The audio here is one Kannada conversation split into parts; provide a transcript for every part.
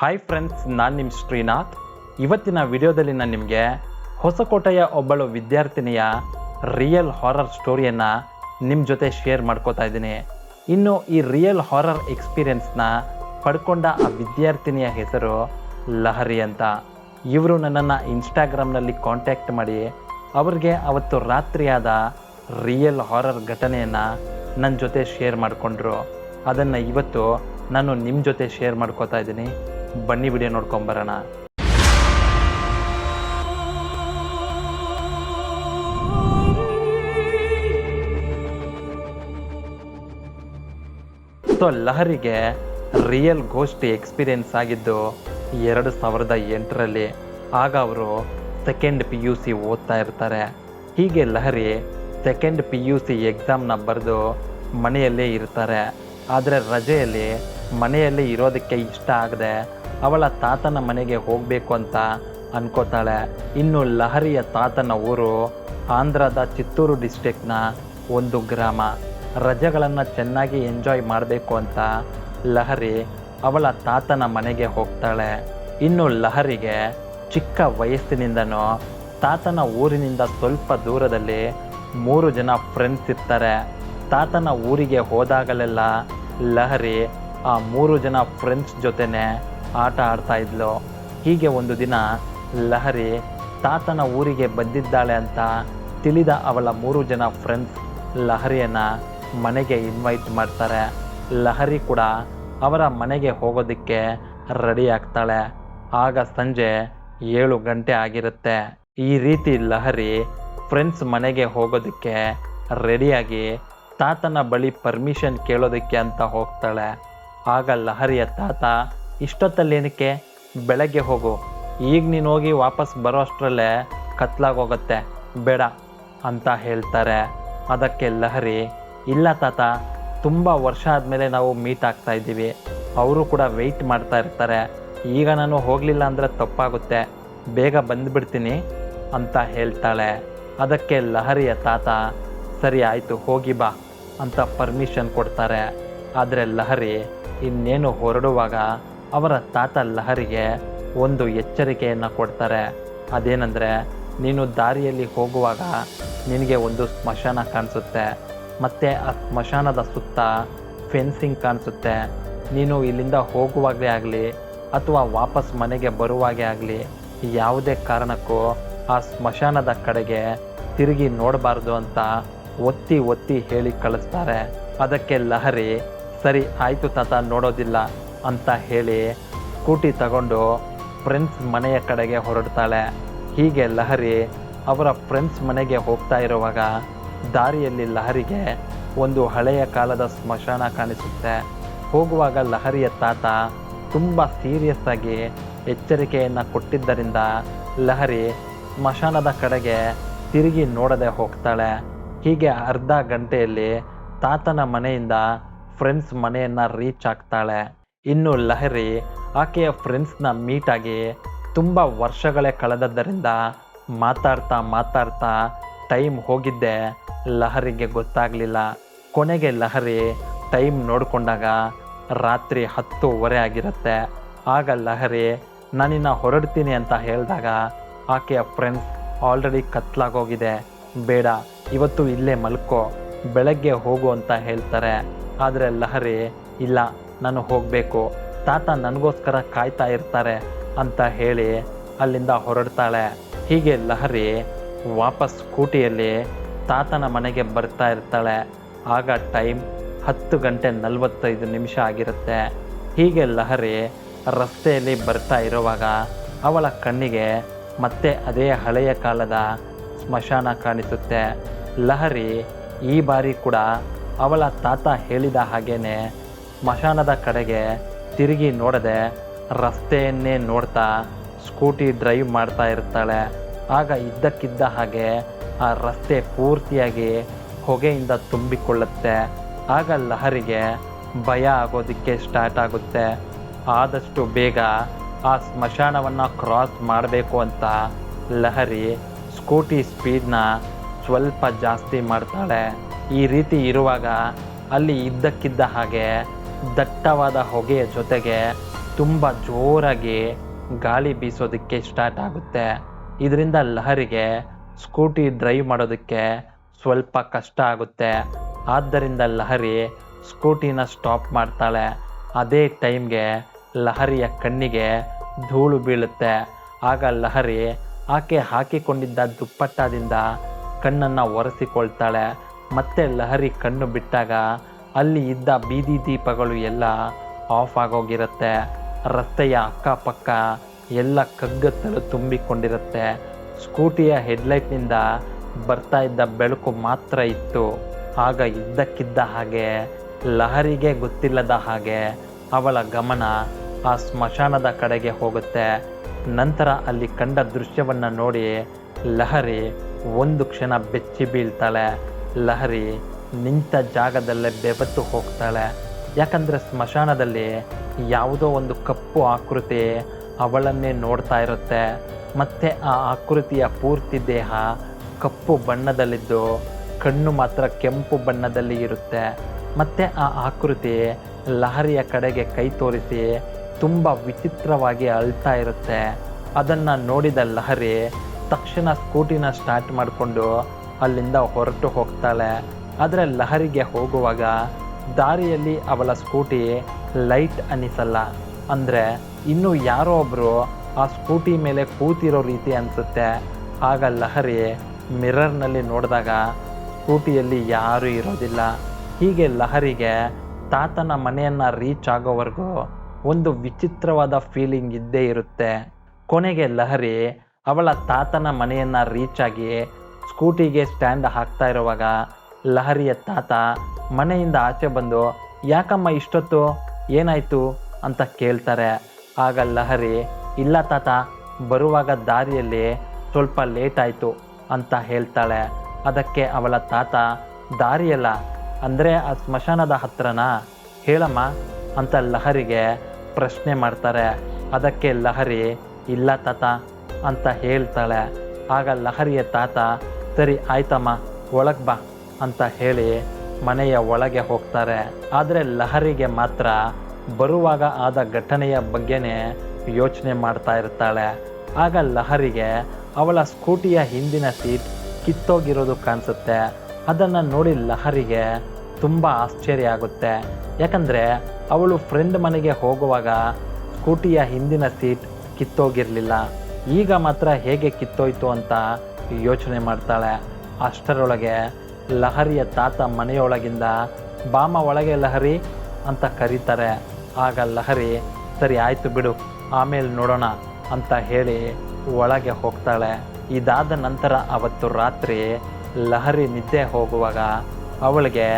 ಹಾಯ್ ಫ್ರೆಂಡ್ಸ್ ನಾನು ನಿಮ್ಮ ಶ್ರೀನಾಥ್. ಇವತ್ತಿನ ವಿಡಿಯೋದಲ್ಲಿ ನಾನು ನಿಮಗೆ ಹೊಸಕೋಟೆಯ ಒಬ್ಬಳು ವಿದ್ಯಾರ್ಥಿನಿಯ ರಿಯಲ್ ಹಾರರ್ ಸ್ಟೋರಿಯನ್ನು ನಿಮ್ಮ ಜೊತೆ ಶೇರ್ ಮಾಡ್ಕೋತಾ ಇದ್ದೀನಿ. ಇನ್ನು ಈ ರಿಯಲ್ ಹಾರರ್ ಎಕ್ಸ್ಪೀರಿಯನ್ಸ್ನ ಪಡ್ಕೊಂಡ ಆ ವಿದ್ಯಾರ್ಥಿನಿಯ ಹೆಸರು ಲಹರಿ ಅಂತ. ಇವರು ನನ್ನನ್ನು ಇನ್ಸ್ಟಾಗ್ರಾಮ್ನಲ್ಲಿ ಕಾಂಟ್ಯಾಕ್ಟ್ ಮಾಡಿ ಅವ್ರಿಗೆ ಅವತ್ತು ರಾತ್ರಿಯಾದ ರಿಯಲ್ ಹಾರರ್ ಘಟನೆಯನ್ನು ನನ್ನ ಜೊತೆ ಶೇರ್ ಮಾಡಿಕೊಂಡ್ರು. ಅದನ್ನು ಇವತ್ತು ನಾನು ನಿಮ್ಮ ಜೊತೆ ಶೇರ್ ಮಾಡ್ಕೋತಾ ಇದ್ದೀನಿ. ಬನ್ನಿ ವಿಡಿಯೋ ನೋಡ್ಕೊಂಬರೋಣ. ಸೊ ಲಹರಿಗೆ ರಿಯಲ್ ಗೋಷ್ಠಿ ಎಕ್ಸ್ಪೀರಿಯೆನ್ಸ್ ಆಗಿದ್ದು ಎರಡು ಸಾವಿರದ ಎಂಟರಲ್ಲಿ ಆಗ ಅವರು ಸೆಕೆಂಡ್ ಪಿ ಯು ಸಿ ಓದ್ತಾ ಇರ್ತಾರೆ. ಹೀಗೆ Lahari second P U C ಎಕ್ಸಾಮ್ನ ಬರೆದು ಮನೆಯಲ್ಲೇ ಇರ್ತಾರೆ. ಆದರೆ ರಜೆಯಲ್ಲಿ ಮನೆಯಲ್ಲಿ ಇರೋದಕ್ಕೆ ಇಷ್ಟ ಆಗದೆ ಅವಳ ತಾತನ ಮನೆಗೆ ಹೋಗಬೇಕು ಅಂತ ಅನ್ಕೋತಾಳೆ. ಇನ್ನು ಲಹರಿಯ ತಾತನ ಊರು ಆಂಧ್ರದ ಚಿತ್ತೂರು ಡಿಸ್ಟಿಕ್ನ ಒಂದು ಗ್ರಾಮ. ರಜೆಗಳನ್ನು ಚೆನ್ನಾಗಿ ಎಂಜಾಯ್ ಮಾಡಬೇಕು ಅಂತ ಲಹರಿ ಅವಳ ತಾತನ ಮನೆಗೆ ಹೋಗ್ತಾಳೆ. ಇನ್ನು ಲಹರಿಗೆ ಚಿಕ್ಕ ವಯಸ್ಸಿನಿಂದನೂ ತಾತನ ಊರಿನಿಂದ ಸ್ವಲ್ಪ ದೂರದಲ್ಲಿ ಮೂರು ಜನ ಫ್ರೆಂಡ್ಸ್ ಇರ್ತಾರೆ. ತಾತನ ಊರಿಗೆ ಹೋದಾಗಲೆಲ್ಲ ಲಹರಿ ಆ ಮೂರು ಜನ ಫ್ರೆಂಡ್ಸ್ ಜೊತೆನೆ ಆಟ ಆಡ್ತಾ ಇದ್ಲು. ಹೀಗೆ ಒಂದು ದಿನ ಲಹರಿ ತಾತನ ಊರಿಗೆ ಬಂದಿದ್ದಾಳೆ ಅಂತ ತಿಳಿದ ಅವಳ ಮೂರು ಜನ ಫ್ರೆಂಡ್ಸ್ ಲಹರಿಯನ್ನು ಮನೆಗೆ ಇನ್ವೈಟ್ ಮಾಡ್ತಾರೆ. ಲಹರಿ ಕೂಡ ಅವರ ಮನೆಗೆ ಹೋಗೋದಕ್ಕೆ ರೆಡಿ ಆಗ್ತಾಳೆ. ಆಗ ಸಂಜೆ ಏಳು ಗಂಟೆ ಆಗಿರುತ್ತೆ. ಈ ರೀತಿ ಲಹರಿ ಫ್ರೆಂಡ್ಸ್ ಮನೆಗೆ ಹೋಗೋದಕ್ಕೆ ರೆಡಿಯಾಗಿ ತಾತನ ಬಳಿ ಪರ್ಮಿಷನ್ ಕೇಳೋದಕ್ಕೆ ಅಂತ ಹೋಗ್ತಾಳೆ. ಆಗ ಲಹರಿಯ ತಾತ, ಇಷ್ಟೊತ್ತಲ್ಲೇನಕ್ಕೆ? ಬೆಳಗ್ಗೆ ಹೋಗು. ಈಗ ನೀನು ಹೋಗಿ ವಾಪಸ್ ಬರೋ ಅಷ್ಟರಲ್ಲೇ ಕತ್ಲಾಗೋಗತ್ತೆ ಬೇಡ, ಅಂತ ಹೇಳ್ತಾರೆ. ಅದಕ್ಕೆ ಲಹರಿ, ಇಲ್ಲ ತಾತ, ತುಂಬ ವರ್ಷ ಆದಮೇಲೆ ನಾವು ಮೀಟ್ ಆಗ್ತಾ ಇದ್ದೀವಿ. ಅವರು ಕೂಡ ವೆಯ್ಟ್ ಮಾಡ್ತಾ ಇರ್ತಾರೆ. ಈಗ ನಾನು ಹೋಗಲಿಲ್ಲ ಅಂದರೆ ತಪ್ಪಾಗುತ್ತೆ. ಬೇಗ ಬಂದುಬಿಡ್ತೀನಿ, ಅಂತ ಹೇಳ್ತಾಳೆ. ಅದಕ್ಕೆ ಲಹರಿಯ ತಾತ, ಸರಿ ಆಯಿತು, ಹೋಗಿ ಬಾ. ಅಂತ ಪರ್ಮಿಷನ್ ಕೊಡ್ತಾರೆ. ಆದರೆ ಲಹರಿ ಇನ್ನೇನು ಹೊರಡುವಾಗ ಅವರ ತಾತ ಲಹರಿಗೆ ಒಂದು ಎಚ್ಚರಿಕೆಯನ್ನು ಕೊಡ್ತಾರೆ. ಅದೇನೆಂದರೆ, ನೀನು ದಾರಿಯಲ್ಲಿ ಹೋಗುವಾಗ ನಿನಗೆ ಒಂದು ಸ್ಮಶಾನ ಕಾಣಿಸುತ್ತೆ. ಮತ್ತು ಆ ಸ್ಮಶಾನದ ಸುತ್ತ ಫೆನ್ಸಿಂಗ್ ಕಾಣಿಸುತ್ತೆ. ನೀನು ಇಲ್ಲಿಂದ ಹೋಗುವಾಗಲೇ ಆಗಲಿ ಅಥವಾ ವಾಪಸ್ ಮನೆಗೆ ಬರುವಾಗೆ ಆಗಲಿ ಯಾವುದೇ ಕಾರಣಕ್ಕೂ ಆ ಸ್ಮಶಾನದ ಕಡೆಗೆ ತಿರುಗಿ ನೋಡಬಾರ್ದು ಅಂತ ಒತ್ತಿ ಒತ್ತಿ ಹೇಳಿ ಕಳಿಸ್ತಾರೆ. ಅದಕ್ಕೆ ಲಹರಿ, ಸರಿ, ಆಯಿತು ತಾತ, ನೋಡೋದಿಲ್ಲ ಅಂತ ಹೇಳಿ ಸ್ಕೂಟಿ ತಗೊಂಡು ಫ್ರೆಂಡ್ಸ್ ಮನೆಯ ಕಡೆಗೆ ಹೊರಡ್ತಾಳೆ. ಹೀಗೆ ಲಹರಿ ಅವರ ಫ್ರೆಂಡ್ಸ್ ಮನೆಗೆ ಹೋಗ್ತಾ ಇರುವಾಗ ದಾರಿಯಲ್ಲಿ ಲಹರಿಗೆ ಒಂದು ಹಳೆಯ ಕಾಲದ ಸ್ಮಶಾನ ಕಾಣಿಸುತ್ತೆ. ಹೋಗುವಾಗ ಲಹರಿಯ ತಾತ ತುಂಬ ಸೀರಿಯಸ್ ಆಗಿ ಎಚ್ಚರಿಕೆಯನ್ನು ಕೊಟ್ಟಿದ್ದರಿಂದ ಲಹರಿ ಸ್ಮಶಾನದ ಕಡೆಗೆ ತಿರುಗಿ ನೋಡದೆ ಹೋಗ್ತಾಳೆ. ಹೀಗೆ ಅರ್ಧ ಗಂಟೆಯಲ್ಲಿ ತಾತನ ಮನೆಯಿಂದ ಫ್ರೆಂಡ್ಸ್ ಮನೆಯನ್ನು ರೀಚ್ ಆಗ್ತಾಳೆ. ಇನ್ನು ಲಹರಿ ಆಕೆಯ ಫ್ರೆಂಡ್ಸ್ನ ಮೀಟ್ ಆಗಿ ತುಂಬ ವರ್ಷಗಳೇ ಕಳೆದದ್ದರಿಂದ ಮಾತಾಡ್ತಾ ಮಾತಾಡ್ತಾ ಟೈಮ್ ಹೋಗಿದ್ದೆ ಲಹರಿಗೆ ಗೊತ್ತಾಗಲಿಲ್ಲ. ಕೊನೆಗೆ ಲಹರಿ ಟೈಮ್ ನೋಡಿಕೊಂಡಾಗ ರಾತ್ರಿ ಹತ್ತೂವರೆ ಆಗಿರುತ್ತೆ. ಆಗ ಲಹರಿ, ನಾನಿನ್ನ ಹೊರಡ್ತೀನಿ ಅಂತ ಹೇಳಿದಾಗ ಆಕೆಯ ಫ್ರೆಂಡ್ಸ್ ಆಲ್ರೆಡಿ ಕತ್ಲಾಗೋಗಿದೆ. ಬೇಡ, ಇವತ್ತು ಇಲ್ಲೇ ಮಲ್ಕೋ, ಬೆಳಗ್ಗೆ ಹೋಗು ಅಂತ ಹೇಳ್ತಾರೆ. ಆದರೆ ಲಹರಿ, ಇಲ್ಲ, ನಾನು ಹೋಗಬೇಕು, ತಾತ ನನಗೋಸ್ಕರ ಕಾಯ್ತಾ ಇರ್ತಾರೆ ಅಂತ ಹೇಳಿ ಅಲ್ಲಿಂದ ಹೊರಡ್ತಾಳೆ. ಹೀಗೆ ಲಹರಿ ವಾಪಸ್ ಸ್ಕೂಟಿಯಲ್ಲಿ ತಾತನ ಮನೆಗೆ ಬರ್ತಾ ಇರ್ತಾಳೆ. ಆಗ ಟೈಮ್ ಹತ್ತು ಗಂಟೆ ನಲವತ್ತೈದು ನಿಮಿಷ ಆಗಿರುತ್ತೆ. ಹೀಗೆ ಲಹರಿ ರಸ್ತೆಯಲ್ಲಿ ಬರ್ತಾ ಇರುವಾಗ ಅವಳ ಕಣ್ಣಿಗೆ ಮತ್ತೆ ಅದೇ ಹಳೆಯ ಕಾಲದ ಸ್ಮಶಾನ ಕಾಣಿಸುತ್ತೆ. ಲಹರಿ ಈ ಬಾರಿ ಕೂಡ ಅವಳ ತಾತ ಹೇಳಿದ ಹಾಗೇನೆ ಸ್ಮಶಾನದ ಕಡೆಗೆ ತಿರುಗಿ ನೋಡದೆ ರಸ್ತೆಯನ್ನೇ ನೋಡ್ತಾ ಸ್ಕೂಟಿ ಡ್ರೈವ್ ಮಾಡ್ತಾ ಇರ್ತಾಳೆ. ಆಗ ಇದ್ದಕ್ಕಿದ್ದ ಹಾಗೆ ಆ ರಸ್ತೆ ಪೂರ್ತಿಯಾಗಿ ಹೊಗೆಯಿಂದ ತುಂಬಿಕೊಳ್ಳುತ್ತೆ. ಆಗ ಲಹರಿಗೆ ಭಯ ಆಗೋದಕ್ಕೆ ಸ್ಟಾರ್ಟ್ ಆಗುತ್ತೆ. ಆದಷ್ಟು ಬೇಗ ಆ ಸ್ಮಶಾನವನ್ನು ಕ್ರಾಸ್ ಮಾಡಬೇಕು ಅಂತ ಲಹರಿ ಸ್ಕೂಟಿ ಸ್ಪೀಡ್ನ ಸ್ವಲ್ಪ ಜಾಸ್ತಿ ಮಾಡ್ತಾಳೆ. ಈ ರೀತಿ ಇರುವಾಗ ಅಲ್ಲಿ ಇದ್ದಕ್ಕಿದ್ದ ಹಾಗೆ ದಟ್ಟವಾದ ಹೊಗೆಯ ಜೊತೆಗೆ ತುಂಬ ಜೋರಾಗಿ ಗಾಳಿ ಬೀಸೋದಕ್ಕೆ ಸ್ಟಾರ್ಟ್ ಆಗುತ್ತೆ. ಇದರಿಂದ ಲಹರಿಗೆ ಸ್ಕೂಟಿ ಡ್ರೈವ್ ಮಾಡೋದಕ್ಕೆ ಸ್ವಲ್ಪ ಕಷ್ಟ ಆಗುತ್ತೆ. ಆದ್ದರಿಂದ ಲಹರಿ ಸ್ಕೂಟಿನ ಸ್ಟಾಪ್ ಮಾಡ್ತಾಳೆ. ಅದೇ ಟೈಮ್ಗೆ ಲಹರಿಯ ಕಣ್ಣಿಗೆ ಧೂಳು ಬೀಳುತ್ತೆ. ಆಗ ಲಹರಿ ಆಕೆ ಹಾಕಿಕೊಂಡಿದ್ದ ದುಪ್ಪಟ್ಟದಿಂದ ಕಣ್ಣನ್ನು ಒರೆಸಿಕೊಳ್ತಾಳೆ. ಮತ್ತೆ ಲಹರಿ ಕಣ್ಣು ಬಿಟ್ಟಾಗ ಅಲ್ಲಿ ಇದ್ದ ಬೀದಿ ದೀಪಗಳು ಎಲ್ಲ ಆಫ್ ಆಗೋಗಿರುತ್ತೆ. ರಸ್ತೆಯ ಅಕ್ಕಪಕ್ಕ ಎಲ್ಲ ಕಗ್ಗತ್ತಲು ತುಂಬಿಕೊಂಡಿರುತ್ತೆ. ಸ್ಕೂಟಿಯ ಹೆಡ್ಲೈಟ್ನಿಂದ ಬರ್ತಾ ಇದ್ದ ಬೆಳಕು ಮಾತ್ರ ಇತ್ತು. ಆಗ ಇದ್ದಕ್ಕಿದ್ದ ಹಾಗೆ ಲಹರಿಗೆ ಗೊತ್ತಿಲ್ಲದ ಹಾಗೆ ಅವಳ ಗಮನ ಆ ಸ್ಮಶಾನದ ಕಡೆಗೆ ಹೋಗುತ್ತೆ. ನಂತರ ಅಲ್ಲಿ ಕಂಡ ದೃಶ್ಯವನ್ನು ನೋಡಿ ಲಹರಿ ಒಂದು ಕ್ಷಣ ಬೆಚ್ಚಿ ಬೀಳ್ತಾಳೆ. ಲಹರಿ ನಿಂತ ಜಾಗದಲ್ಲೇ ಬೆವತ್ತು ಹೋಗ್ತಾಳೆ. ಯಾಕಂದ್ರೆ ಸ್ಮಶಾನದಲ್ಲಿ ಯಾವುದೋ ಒಂದು ಕಪ್ಪು ಆಕೃತಿ ಅವಳನ್ನೇ ನೋಡ್ತಾ ಇರುತ್ತೆ. ಮತ್ತೆ ಆ ಆಕೃತಿಯ ಪೂರ್ತಿ ದೇಹ ಕಪ್ಪು ಬಣ್ಣದಲ್ಲಿದ್ದು, ಕಣ್ಣು ಮಾತ್ರ ಕೆಂಪು ಬಣ್ಣದಲ್ಲಿ ಇರುತ್ತೆ. ಮತ್ತೆ ಆ ಆಕೃತಿ ಲಹರಿಯ ಕಡೆಗೆ ಕೈ ತೋರಿಸಿ ತುಂಬ ವಿಚಿತ್ರವಾಗಿ ಅಳ್ತಾ ಇರುತ್ತೆ. ಅದನ್ನು ನೋಡಿದ ಲಹರಿ ತಕ್ಷಣ ಸ್ಕೂಟಿನ ಸ್ಟಾರ್ಟ್ ಮಾಡಿಕೊಂಡು ಅಲ್ಲಿಂದ ಹೊರಟು ಹೋಗ್ತಾಳೆ. ಆದರೆ ಲಹರಿಗೆ ಹೋಗುವಾಗ ದಾರಿಯಲ್ಲಿ ಅವಳ ಸ್ಕೂಟಿ ಲೈಟ್ ಅನಿಸಲ್ಲ. ಅಂದರೆ ಇನ್ನೂ ಯಾರೋ ಒಬ್ಬರು ಆ ಸ್ಕೂಟಿ ಮೇಲೆ ಕೂತಿರೋ ರೀತಿ ಅನಿಸುತ್ತೆ. ಆಗ ಲಹರಿ ಮಿರರ್ನಲ್ಲಿ ನೋಡಿದಾಗ ಸ್ಕೂಟಿಯಲ್ಲಿ ಯಾರೂ ಇರೋದಿಲ್ಲ. ಹೀಗೆ ಲಹರಿಗೆ ತಾತನ ಮನೆಯನ್ನು ರೀಚ್ ಆಗೋವರೆಗೂ ಒಂದು ವಿಚಿತ್ರವಾದ ಫೀಲಿಂಗ್ ಇದ್ದೇ ಇರುತ್ತೆ. ಕೊನೆಗೆ ಲಹರಿ, ಅವಳ ತಾತನ ಮನೆಯನ್ನು ರೀಚ್ ಆಗಿ ಸ್ಕೂಟಿಗೆ ಸ್ಟ್ಯಾಂಡ್ ಹಾಕ್ತಾ ಇರುವಾಗ ಲಹರಿಯ ತಾತ ಮನೆಯಿಂದ ಆಚೆ ಬಂದು, ಯಾಕಮ್ಮ ಇಷ್ಟೊತ್ತು? ಏನಾಯ್ತು? ಅಂತ ಕೇಳ್ತಾರೆ. ಆಗ ಲಹರಿ, ಇಲ್ಲ ತಾತ, ಬರುವಾಗ ದಾರಿಯಲ್ಲಿ ಸ್ವಲ್ಪ ಲೇಟ್ ಆಯಿತು ಅಂತ ಹೇಳ್ತಾಳೆ. ಅದಕ್ಕೆ ಅವಳ ತಾತ, ದಾರಿಯಲ್ಲ, ಅಂದರೆ ಆ ಸ್ಮಶಾನದ ಹತ್ರನಾ? ಹೇಳಮ್ಮ ಅಂತ ಲಹರಿಗೆ ಪ್ರಶ್ನೆ ಮಾಡ್ತಾರೆ, ಅದಕ್ಕೆ ಲಹರಿ ಇಲ್ಲ ತಾತ ಅಂತ ಹೇಳ್ತಾಳೆ. ಆಗ ಲಹರಿಯ ತಾತ, ಸರಿ ಆಯ್ತಮ್ಮ, ಒಳಗೆ ಬಾ ಅಂತ ಹೇಳಿ ಮನೆಯ ಒಳಗೆ ಹೋಗ್ತಾರೆ. ಆದರೆ ಲಹರಿಗೆ ಮಾತ್ರ ಬರುವಾಗ ಆದ ಘಟನೆಯ ಬಗ್ಗೆನೇ ಯೋಚನೆ ಮಾಡ್ತಾ ಇರ್ತಾಳೆ. ಆಗ ಲಹರಿಗೆ ಅವಳ ಸ್ಕೂಟಿಯ ಹಿಂದಿನ ಸೀಟ್ ಕಿತ್ತೋಗಿರೋದು ಕಾಣಿಸುತ್ತೆ. ಅದನ್ನು ನೋಡಿ ಲಹರಿಗೆ ತುಂಬ ಆಶ್ಚರ್ಯ ಆಗುತ್ತೆ. ಯಾಕಂದರೆ ಅವಳು ಫ್ರೆಂಡ್ ಮನೆಗೆ ಹೋಗುವಾಗ ಸ್ಕೂಟಿಯ ಹಿಂದಿನ ಸೀಟ್ ಕಿತ್ತೋಗಿರಲಿಲ್ಲ. ಈಗ ಮಾತ್ರ ಹೇಗೆ ಕಿತ್ತೋಯ್ತು ಅಂತ ಯೋಚನೆ ಮಾಡ್ತಾಳೆ. ಅಷ್ಟರೊಳಗೆ ಲಹರಿಯ ತಾತ ಮನೆಯೊಳಗಿಂದ, ಬಾಮ ಒಳಗೆ ಲಹರಿ ಅಂತ ಕರೀತಾರೆ. ಆಗ ಲಹರಿ, ಸರಿ ಆಯಿತು ಬಿಡು, ಆಮೇಲೆ ನೋಡೋಣ ಅಂತ ಹೇಳಿ ಒಳಗೆ ಹೋಗ್ತಾಳೆ. ಇದಾದ ನಂತರ ಅವತ್ತು ರಾತ್ರಿ ಲಹರಿ ನಿದ್ದೆ ಹೋಗುವಾಗ ಅವಳಿಗೆ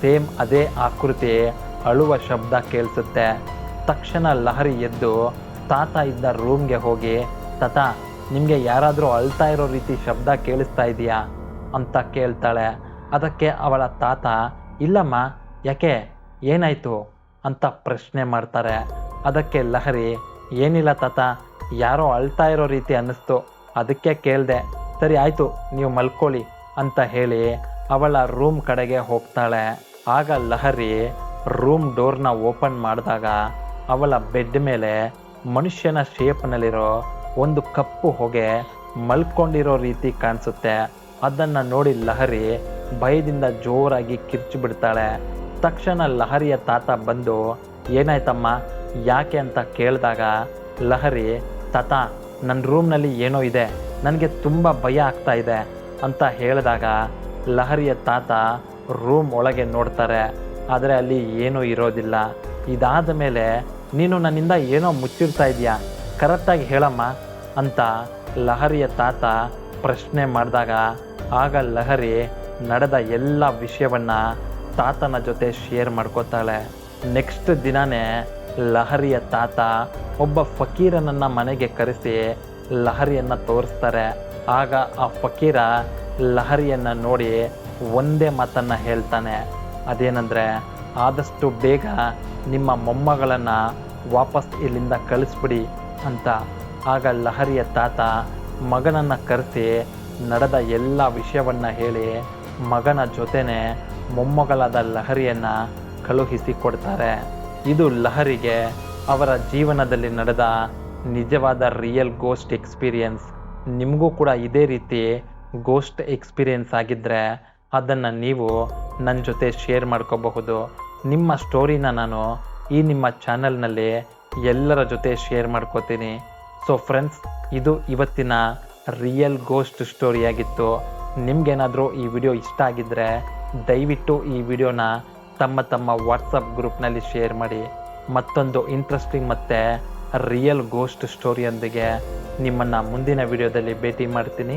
ಸೇಮ್ ಅದೇ ಆಕೃತಿ ಅಳುವ ಶಬ್ದ ಕೇಳಿಸುತ್ತೆ. ತಕ್ಷಣ ಲಹರಿ ಎದ್ದು ತಾತ ಇದ್ದ ರೂಮ್ಗೆ ಹೋಗಿ, ತಾತ, ನಿಮಗೆ ಯಾರಾದರೂ ಅಳ್ತಾ ಇರೋ ರೀತಿ ಶಬ್ದ ಕೇಳಿಸ್ತಾ ಇದೆಯಾ ಅಂತ ಕೇಳ್ತಾಳೆ. ಅದಕ್ಕೆ ಅವಳ ತಾತ, ಇಲ್ಲಮ್ಮ, ಯಾಕೆ? ಏನಾಯಿತು? ಅಂತ ಪ್ರಶ್ನೆ ಮಾಡ್ತಾರೆ. ಅದಕ್ಕೆ ಲಹರಿ, ಏನಿಲ್ಲ ತಾತ, ಯಾರೋ ಅಳ್ತಾ ಇರೋ ರೀತಿ ಅನ್ನಿಸ್ತು. ಅದಕ್ಕೆ ಕೇಳಿದೆ, ಸರಿ, ಆಯಿತು, ನೀವು ಮಲ್ಕೊಳ್ಳಿ, ಅಂತ ಹೇಳಿ ಅವಳ ರೂಮ್ ಕಡೆಗೆ ಹೋಗ್ತಾಳೆ. ಆಗ ಲಹರಿ ರೂಮ್ ಡೋರ್ನ ಓಪನ್ ಮಾಡಿದಾಗ ಅವಳ ಬೆಡ್ ಮೇಲೆ ಮನುಷ್ಯನ ಶೇಪ್ನಲ್ಲಿರೋ ಒಂದು ಕಪ್ಪು ಹೊಗೆ ಮಲ್ಕೊಂಡಿರೋ ರೀತಿ ಕಾಣಿಸುತ್ತೆ. ಅದನ್ನು ನೋಡಿ ಲಹರಿ ಭಯದಿಂದ ಜೋರಾಗಿ ಕಿರ್ಚಿ ಬಿಡ್ತಾಳೆ. ತಕ್ಷಣ ಲಹರಿಯ ತಾತ ಬಂದು, ಏನಾಯ್ತಮ್ಮ? ಯಾಕೆ ಅಂತ ಕೇಳಿದಾಗ ಲಹರಿ, ತಾತ ನನ್ನ ರೂಮ್ನಲ್ಲಿ ಏನೋ ಇದೆ. ನನಗೆ ತುಂಬ ಭಯ ಆಗ್ತಾ ಇದೆ ಅಂತ ಹೇಳಿದಾಗ ಲಹರಿಯ ತಾತ ರೂಮ್ ಒಳಗೆ ನೋಡ್ತಾರೆ, ಆದರೆ ಅಲ್ಲಿ ಏನೂ ಇರೋದಿಲ್ಲ. ಇದಾದ ಮೇಲೆ, ನೀನು ನನ್ನಿಂದ ಏನೋ ಮುಚ್ಚಿರ್ತಾ ಇದೆಯಾ? ಕರೆಕ್ಟಾಗಿ ಹೇಳಮ್ಮ ಅಂತ ಲಹರಿಯ ತಾತ ಪ್ರಶ್ನೆ ಮಾಡಿದಾಗ, ಆಗ ಲಹರಿ ನಡೆದ ಎಲ್ಲ ವಿಷಯವನ್ನು ತಾತನ ಜೊತೆ ಶೇರ್ ಮಾಡ್ಕೋತಾಳೆ. ನೆಕ್ಸ್ಟ್ ದಿನನೇ ಲಹರಿಯ ತಾತ ಒಬ್ಬ ಫಕೀರನನ್ನು ಮನೆಗೆ ಕರೆಸಿ ಲಹರಿಯನ್ನು ತೋರಿಸ್ತಾರೆ. ಆಗ ಆ ಫಕೀರ ಲಹರಿಯನ್ನ ನೋಡಿ ಒಂದೇ ಮಾತನ್ನು ಹೇಳ್ತಾನೆ. ಅದೇನೆಂದರೆ, ಆದಷ್ಟು ಬೇಗ ನಿಮ್ಮ ಮೊಮ್ಮಗಳನ್ನು ವಾಪಸ್ ಇಲ್ಲಿಂದ ಕಳಿಸ್ಬಿಡಿ ಅಂತ. ಆಗ ಲಹರಿಯ ತಾತ ಮಗನನ್ನು ಕರೆಸಿ ನಡೆದ ಎಲ್ಲ ವಿಷಯವನ್ನು ಹೇಳಿ ಮಗನ ಜೊತೆನೆ ಮೊಮ್ಮಗಳಾದ ಲಹರಿಯನ್ನು ಕಳುಹಿಸಿ ಕೊಡ್ತಾರೆ. ಇದು ಲಹರಿಗೆ ಅವರ ಜೀವನದಲ್ಲಿ ನಡೆದ ನಿಜವಾದ ರಿಯಲ್ ಗೋಸ್ಟ್ ಎಕ್ಸ್ಪೀರಿಯನ್ಸ್ ನಿಮಗೂ ಕೂಡ ಇದೇ ರೀತಿ ಗೋಸ್ಟ್ ಎಕ್ಸ್ಪೀರಿಯನ್ಸ್ ಆಗಿದ್ದರೆ ಅದನ್ನು ನೀವು ನನ್ನ ಜೊತೆ ಶೇರ್ ಮಾಡ್ಕೋಬಹುದು. ನಿಮ್ಮ ಸ್ಟೋರಿನ ನಾನು ಈ ನಿಮ್ಮ ಚಾನಲ್ನಲ್ಲಿ ಎಲ್ಲರ ಜೊತೆ ಶೇರ್ ಮಾಡ್ಕೋತೀನಿ. ಸೊ ಫ್ರೆಂಡ್ಸ್ ಇದು ಇವತ್ತಿನ ರಿಯಲ್ ಗೋಸ್ಟ್ ಸ್ಟೋರಿಯಾಗಿತ್ತು ನಿಮಗೇನಾದರೂ ಈ ವಿಡಿಯೋ ಇಷ್ಟ ಆಗಿದ್ದರೆ ದಯವಿಟ್ಟು ಈ ವಿಡಿಯೋನ ತಮ್ಮ ತಮ್ಮ ವಾಟ್ಸಪ್ ಗ್ರೂಪ್ನಲ್ಲಿ ಶೇರ್ ಮಾಡಿ. ಮತ್ತೊಂದು ಇಂಟ್ರೆಸ್ಟಿಂಗ್ ಮತ್ತು ರಿಯಲ್ ಗೋಸ್ಟ್ ಸ್ಟೋರಿಯೊಂದಿಗೆ ನಿಮ್ಮನ್ನು ಮುಂದಿನ ವಿಡಿಯೋದಲ್ಲಿ ಭೇಟಿ ಮಾಡ್ತೀನಿ.